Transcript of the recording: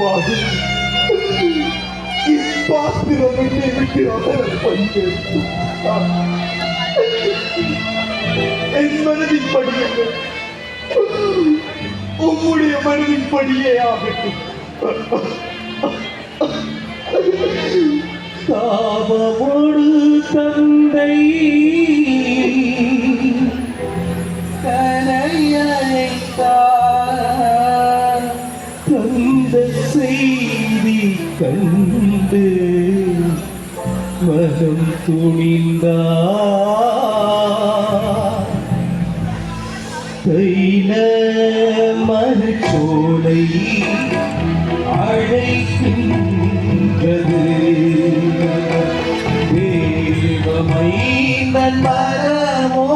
வாழ்வு இப்பாத்திரம் என்னை விட்டு அகல பையன் என் மனதின் படியுங்கள் உம்முடைய மனதின் படியே ஆகட்டும். தாபமொடு தந்தை செய்தி கண்டு மனம் துணிந்தார் தைல மறுச்சோலை அழைக்கின்றது. தேவமை மரமோ